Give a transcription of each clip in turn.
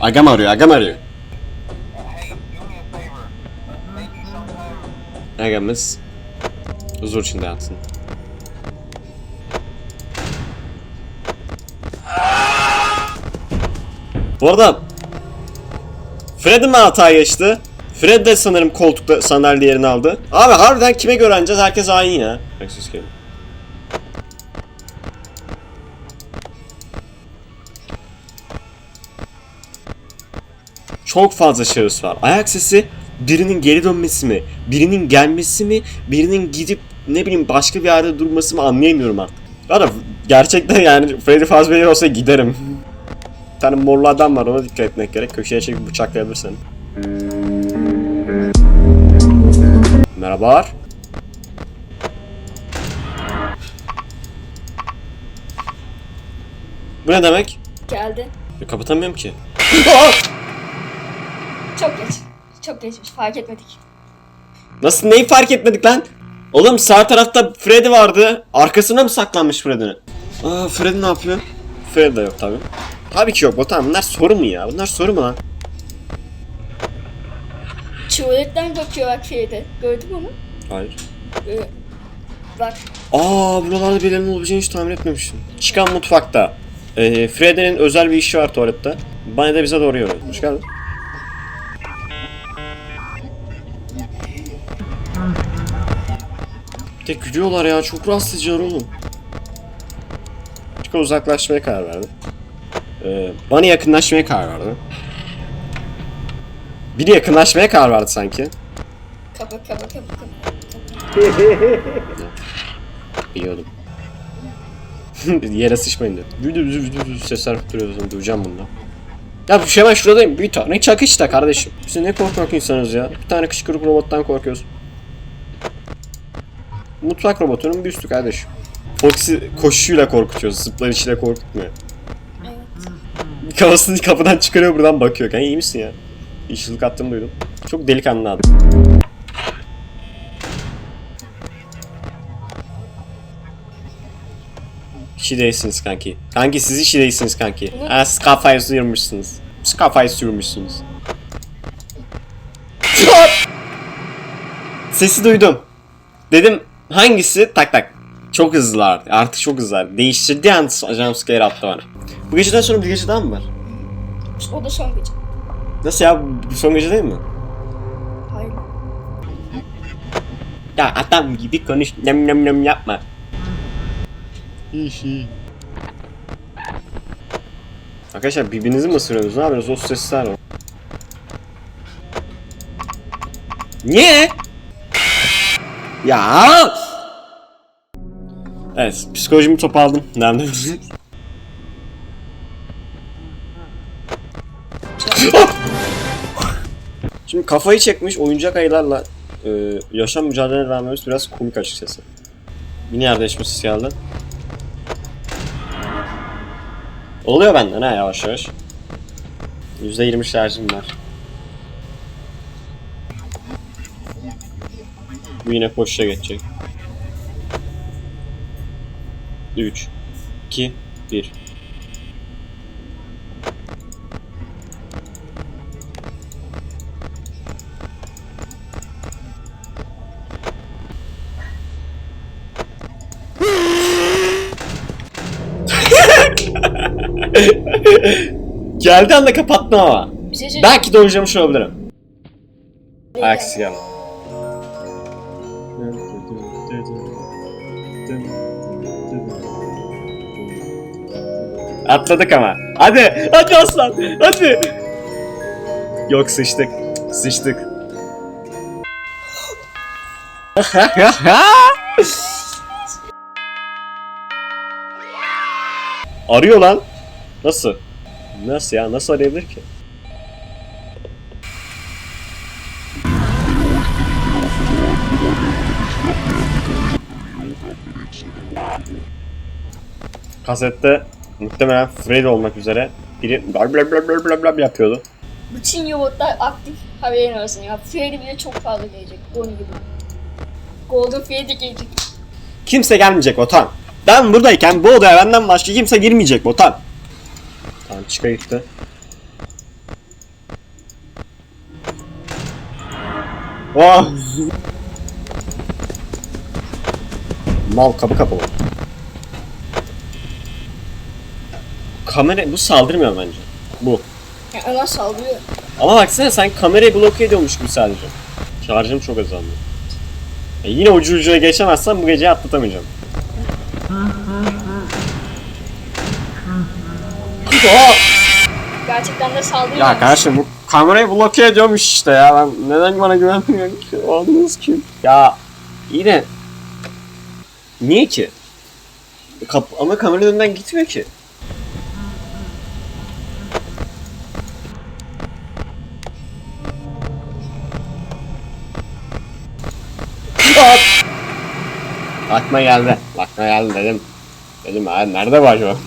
Agam arıyor, agam arıyor. Agamız huzur içinde yatsın. Bu arada Fred'in mi hata geçti? Fred de sanırım koltukta sandalye yerini aldı. Abi harbiden kime güveneceğiz? Herkes aynı ya. Bak sus Çok fazla şahıs var. Ayak sesi birinin geri dönmesi mi? Birinin gelmesi mi? Birinin gidip ne bileyim başka bir yerde durması mı anlayamıyorum artık. Ya da gerçekten yani Freddy Fazbear olsa giderim. Bir tane morlu adam var ona dikkat etmek gerek. Köşeye çekip bıçaklayabilir seni. Merhabalar. Bu ne demek? Geldi. Ya kapatamıyorum ki. Çok geç. Çok geçmiş. Fark etmedik. Nasıl neyi fark etmedik lan? Oğlum sağ tarafta Freddy vardı. Arkasına mı saklanmış Freddy'nin? Aa Freddy ne yapıyor? Freddy de yok tabi. Tabii ki yok Botan. Bunlar soru mu ya? Bunlar soru mu lan? Tuvaletten bakıyor bak şeyde. Gördün mü onu? Hayır. Ee, bak. Aa buralarda birilerinin olabileceğini hiç tahmin etmemiştim. Çıkan mutfakta. Ee, Freddy'nin özel bir işi var tuvalette. Banyoda bize doğru yürüyor. Hoş geldin. Tek gülüyorlar ya. Çok edici oğlum. Çıka uzaklaşmaya karar verdi. Ee, bana yakınlaşmaya karar verdi. Biri yakınlaşmaya karar verdi sanki. Kapa kapa kapa kapa. Biliyordum. Yere sıçmayın diyor. Vüdü vüdü vüdü vüdü sesler duruyor zaten duyacağım bunu. Ya şu hemen şuradayım. Bir tane çak işte kardeşim. Siz ne korkak insanız ya. Bir tane kışkırık robottan korkuyoruz. Mutfak robotunun bir üstü kardeşim. Foxy koşuyla korkutuyor. Zıplayışıyla korkutmuyor. Evet. Kafasını kapıdan çıkarıyor buradan bakıyor. Yani iyi misin ya? İşçilik attığımı duydum. Çok delikanlı adam. İşi değilsiniz kanki. Kanki siz işi değilsiniz kanki. Ne? Ha, siz kafayı sıyırmışsınız. Siz kafayı sıyırmışsınız. Sesi duydum. Dedim hangisi? Tak tak. Çok hızlılar. Artık çok hızlılar. Değiştirdiği an jumpscare attı bana. Bu geceden sonra bir gece daha mı var? O da son gece. Nasıl ya? Bu son gece değil mi? Hayır. Ya adam gibi konuş. Nem nem nem yapma. Arkadaşlar birbirinizi mi ısırıyorsunuz? Ne yapıyorsunuz? O sesler o. Niye? Ya! Evet, psikolojimi toparladım. Nerede? Şimdi kafayı çekmiş oyuncak ayılarla e, yaşam mücadele vermemiz biraz komik açıkçası. Yine yer değişmesi geldi. Oluyor benden ha yavaş yavaş. %20 şarjım var. Bu yine koşuşa geçecek. 3 2 1 Geldi anda kapattım ama. Bir şey söyleyeyim. Belki de oynamış olabilirim. Aksi Atladık ama. Hadi, hadi aslan, hadi. Yok sıçtık, sıçtık. Arıyor lan. Nasıl? Nasıl ya? Nasıl arayabilir ki? Kasette muhtemelen Fred olmak üzere biri bla bla bla bla bla bla yapıyordu. Bütün robotlar aktif haberin olsun ya. Freddy bile çok fazla gelecek. Onun gibi. Golden Freddy gelecek. Kimse gelmeyecek Otan. Ben buradayken bu odaya benden başka kimse girmeyecek Otan. Tamam çıkayım gitti. Oh! Mal kapı kapalı. Kamera bu saldırmıyor bence. Bu. Yani ona saldırıyor. Ama baksana sen kamerayı bloke ediyormuş gibi sadece. Şarjım çok azaldı. E yine ucu ucuna geçemezsem bu geceyi atlatamayacağım. Aa! Gerçekten de saldırıyor. Ya kardeşim bu kamerayı bloke ediyormuş işte ya. Ben neden bana güvenmiyorsun ki? Aldınız ki. Ya iyi de niye ki? Kap ama kamera önünden gitmiyor ki. Hop! Aklıma geldi. Aklıma geldi dedim. Dedim ha nerede bu acaba?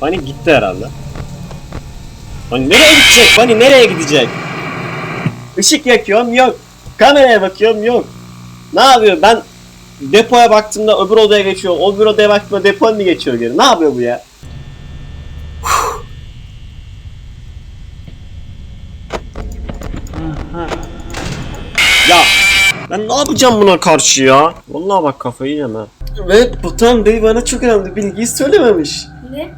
Hani gitti herhalde. Hani nereye gidecek? Hani nereye gidecek? Işık yakıyorum yok. Kameraya bakıyorum yok. Ne yapıyor? Ben depoya baktığımda öbür odaya geçiyor. Öbür odaya baktığımda depoya mı geçiyor geri? Ne yapıyor bu ya ben ne yapacağım buna karşı ya? Vallahi bak kafayı ha. Ve Batuhan Bey bana çok önemli bilgiyi söylememiş. Ne?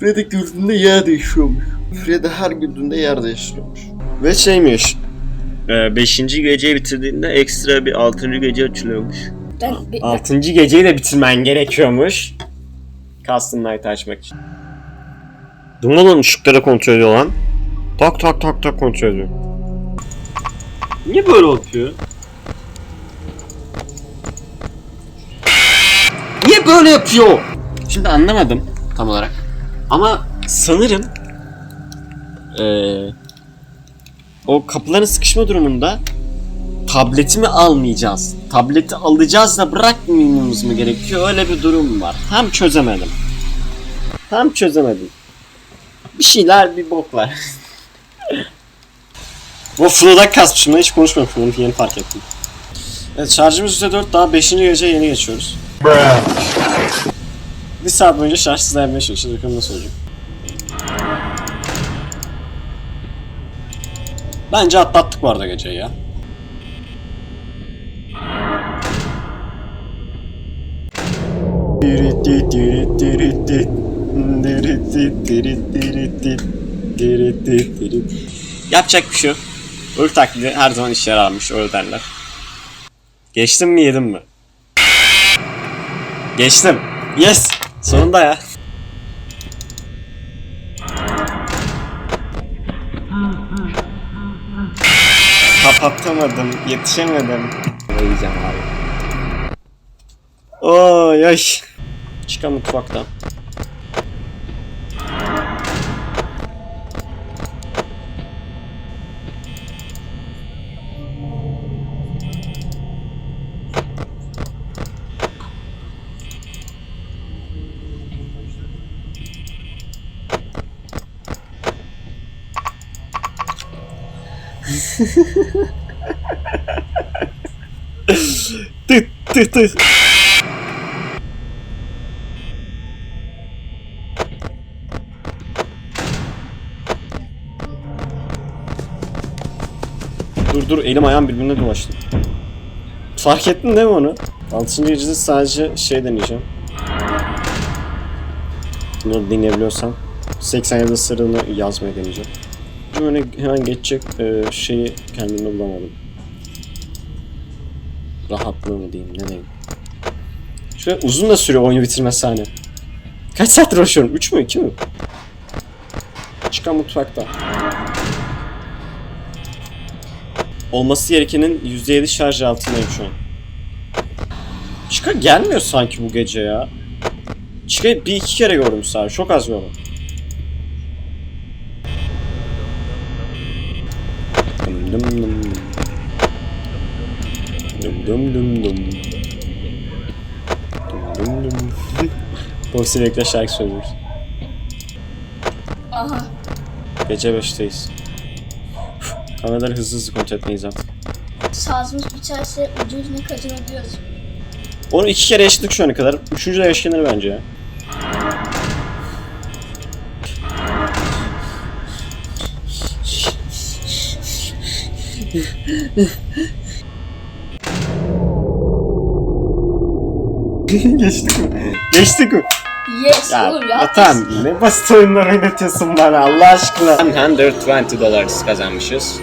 Freddy güldüğünde yer değişiyormuş. Freddy her güldüğünde yer değiştiriyormuş. Ve şeymiş. 5. geceyi bitirdiğinde ekstra bir 6. gece açılıyormuş. Ben, ben, 6. geceyi de bitirmen gerekiyormuş. Custom Night açmak için. Durmadan ışıkları kontrol ediyor lan. Tak tak tak tak kontrol ediyor. Niye böyle yapıyor? Böyle yapıyor? Şimdi anlamadım tam olarak. Ama sanırım eee o kapıların sıkışma durumunda tableti mi almayacağız? Tableti alacağız da bırakmamamız mı gerekiyor? Öyle bir durum var. Tam çözemedim. Tam çözemedim. Bir şeyler bir bok var. Bu Flo'da kasmışım. Hiç konuşmamışım. Onu yeni fark ettim. Evet şarjımız %4 daha 5. gece yeni geçiyoruz. Bir saat boyunca şarjsız dayanmaya çalışacağız. Bakalım nasıl olacak. Bence atlattık bu arada geceyi ya. Yapacak bir şey yok. Öl taklidi her zaman işe yararmış öyle derler. Geçtim mi yedim mi? Geçtim. Yes. Sonunda ya. Kapatamadım, yetişemedim. Yiyeceğim abi. Oy ay. Çıkan mutfaktan. Tıt tıt tıt. Dur dur elim ayağım birbirine dolaştı. Fark ettin değil mi onu? 6. gecede sadece şey deneyeceğim. Bunu dinleyebiliyorsam. 87 sırrını yazmaya deneyeceğim. Böyle hemen geçecek e, şeyi kendimde bulamadım. Rahatlığı mı diyeyim ne diyeyim. Şöyle uzun da sürüyor oyunu bitirme sahne. Kaç saattir uğraşıyorum? 3 mü 2 mi? Çıkan mutfakta. Olması gerekenin %7 şarj altındayım şu an. Çıka gelmiyor sanki bu gece ya. Çıka bir iki kere gördüm sadece. Çok az gördüm. Dum dum dum dum. Dum dum. Bu sürekli şarkı söylüyoruz. aha. Gece 5'teyiz. Kameraları hızlı hızlı kontrol etmeyiz artık. Sazımız biterse ucu ucuna kazanabiliyoruz. Onu iki kere yaşadık şu ana kadar. Üçüncü de yaşanır bence ya. Geçtik mi? Geçtik mi? Yes Ya oğlum ya. Atan ne basit oyunlar oynatıyorsun bana Allah aşkına. 120 dollars kazanmışız.